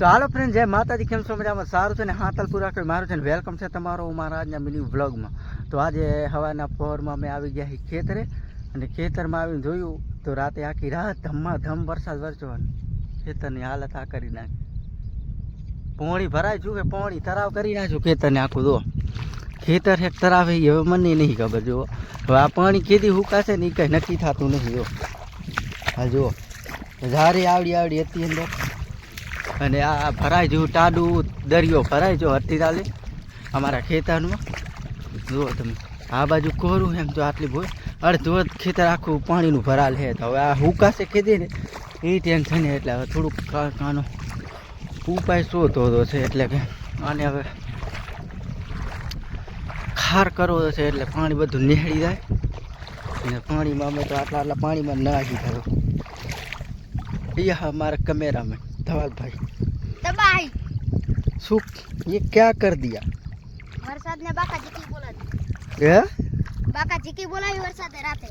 તો હાલો ફ્રેન્ડ જય માતાજી. કેમ છો મજામાં? સારું છે ને? હાથલ પૂરા કરી. મારું છે ને વેલકમ છે તમારો મારા આજના મિની વ્લોગમાં તો આજે હવાના પહોરમાં અમે આવી ગયા ખેતરે અને ખેતરમાં આવીને જોયું તો રાતે આખી રાત ધમાધમ વરસાદ વરસ્યો અને ખેતરની હાલત આ કરી નાખી. પોણી ભરાય છું કે પોણી તરાવ કરી નાખ્યું ખેતરને આખું દો ખેતર એક તરાવે એ હવે મને નહીં ખબર, જુઓ. હવે આ પાણી કેદી હુકાશે ને એ કંઈ નક્કી થતું નથી જો હા, જુઓ. ઝારી આવડી આવડી હતી અંદર. અને આ ભરાય જેવું ટાડું દરિયો ભરાય જો હરતી તાલે. અમારા ખેતરમાં. જુઓ તમે, આ બાજુ કોરું એમ તો આટલી ભોય. અડધો ખેતર આખું પાણીનું ભરાલ છે. તો હવે આ હુકાશે ખેતી ને એ ટેન્શન એટલે હવે થોડુંક કાનો ઉપાય શોધો હતો છે એટલે કે અને હવે ખાર કરવો છે એટલે પાણી બધું નીહળી જાય. અને પાણીમાં અમે તો આટલા આટલા પાણીમાં નાખી થયો અહીંયા મારા કમેરામાં धवल भाई તબાહી શું ये क्या कर दिया વરસાદ ને બાકા જીકી બોલાવી હે બાકા જીકી બોલાવી વરસાદે રાતે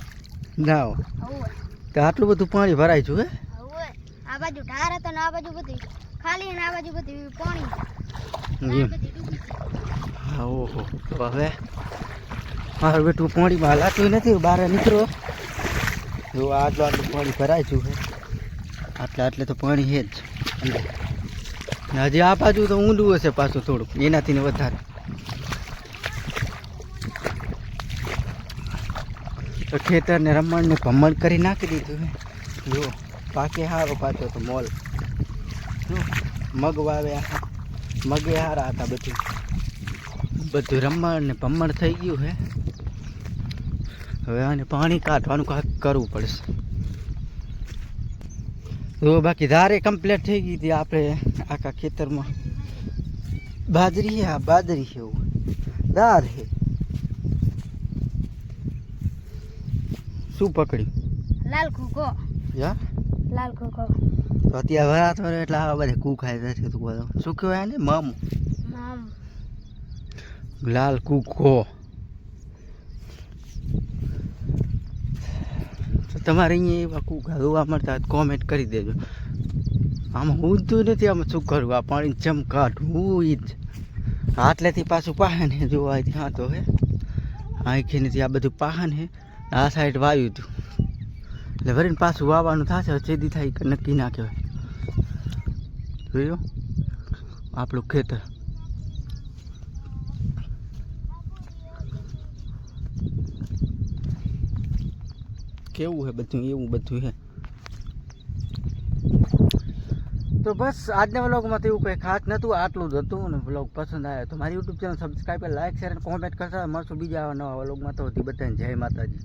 ના હવે તો આટલું બધું પાણી ભરાય છે હે હવે આ બાજુ ઢાર હતો ને આ બાજુ બધી ખાલી ને આ બાજુ બધી પાણી આ એમ. બધી ડૂબી ગઈ. હા ઓહો તો હવે મારું બેટું પાણીમાં હલાતું નથી બહાર નીકળો જો આટલું આટલું પાણી ભરાય છે હે આટલે આટલે તો પાણી છે જ અંદર. ને હજી આ બાજુ તો ઊંડું હશે પાછું થોડુંક એનાથી ને વધારે. તો ખેતરને રમણને ભમણ કરી નાખી દીધું જો, પાકે હારો પાછો તો મોલ. જો, મગ વાવ્યા મગે હારા હતા બધું. બધું રમણ ને ભમણ થઈ ગયું હે. હવે આને પાણી કાઢવાનું કાંઈક કરવું પડશે. તો બાકી ધારે કમ્પ્લીટ થઈ ગઈ હતી આપણે આખા ખેતરમાં. બાજરી છે આ બાજરી છે એવું દાર છે શું પકડ્યું? લાલ ખોખો યા? લાલ ખોખો તો અત્યારે વરાત વરે એટલે આ બધા કૂ ખાય છે તું બધો શું કહેવાય ને મમ. મામ. લાલ કૂકો તમારે અહીંયા એવા કૂકા ઘરવા મળતા કોમેન્ટ કરી દેજો. આમાં તો નથી, આમાં શું કરવું? આ પાણી જમ કાઢું હું જ. આટલેથી પાછું પાહન હે જોવા ત્યાં તો હે. આખી નથી આ બધું પાહન હે. આ સાઈડ વાવ્યું હતું એટલે વરીને પાછું વાવવાનું થશે છેદી થાય નક્કી ના કહેવાય. જોયું? આપણું ખેતર. કેવું છે બધું, એવું બધું છે તો બસ, આજના વ્લોગમાં તો એવું કંઈ ખાસ નહોતું, આટલું જ હતું અને વ્લોગ પસંદ આવ્યો તો મારી YouTube channel subscribe like share અને કોમેન્ટ કરતા મળશું બીજા નવા વ્લોગમાં તો બધાને જય માતાજી.